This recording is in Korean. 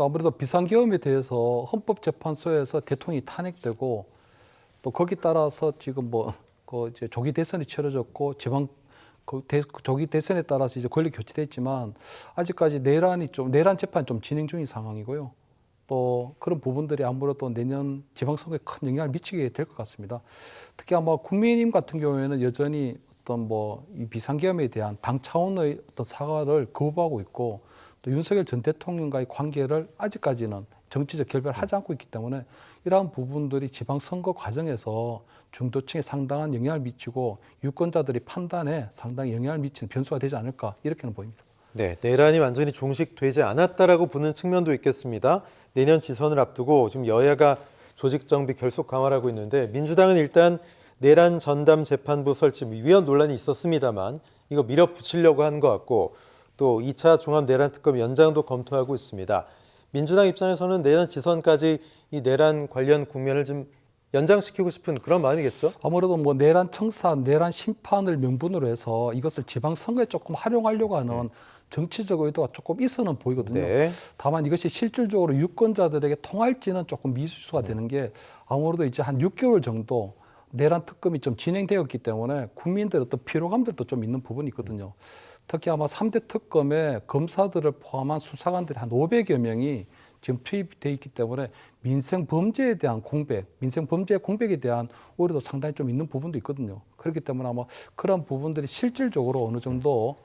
또 아무래도 비상계엄에 대해서 헌법재판소에서 대통령이 탄핵되고 또 거기 따라서 지금 뭐그 이제 조기 대선이 치러졌고 지방 그 대, 조기 대선에 따라서 이제 권력 교체됐지만 아직까지 내란이 좀 내란 재판 좀 진행 중인 상황이고요. 또 그런 부분들이 아무래도 내년 지방선거에 큰 영향을 미치게 될 것 같습니다. 특히 아마 국민의힘 같은 경우에는 여전히 어떤 뭐 이 비상계엄에 대한 당 차원의 어떤 사과를 거부하고 있고 또 윤석열 전 대통령과의 관계를 아직까지는 정치적 결별을 하지 않고 있기 때문에 이러한 부분들이 지방선거 과정에서 중도층에 상당한 영향을 미치고 유권자들이 판단에 상당히 영향을 미치는 변수가 되지 않을까 이렇게는 보입니다. 네, 내란이 완전히 종식되지 않았다라고 보는 측면도 있겠습니다. 내년 지선을 앞두고 지금 여야가 조직 정비 결속 강화를 하고 있는데 민주당은 일단 내란 전담 재판부 설치 위헌 논란이 있었습니다만 이거 밀어붙이려고 하는 것 같고 또 2차 종합 내란 특검 연장도 검토하고 있습니다. 민주당 입장에서는 내년 지선까지 이 내란 관련 국면을 좀 연장시키고 싶은 그런 마음이겠죠? 아무래도 뭐 내란 청사, 내란 심판을 명분으로 해서 이것을 지방선거에 조금 활용하려고 하는 정치적 의도가 조금 있어는 보이거든요. 네. 다만 이것이 실질적으로 유권자들에게 통할지는 조금 미수수가 되는 게 아무래도 이제 한 6개월 정도 내란 특검이 좀 진행되었기 때문에 국민들의 어떤 피로감들도 좀 있는 부분이 있거든요. 특히 아마 3대 특검에 검사들을 포함한 수사관들이 한 500여 명이 지금 투입돼 있기 때문에 민생 범죄에 대한 공백, 민생 범죄 공백에 대한 오히려 상당히 좀 있는 부분도 있거든요. 그렇기 때문에 아마 그런 부분들이 실질적으로 어느 정도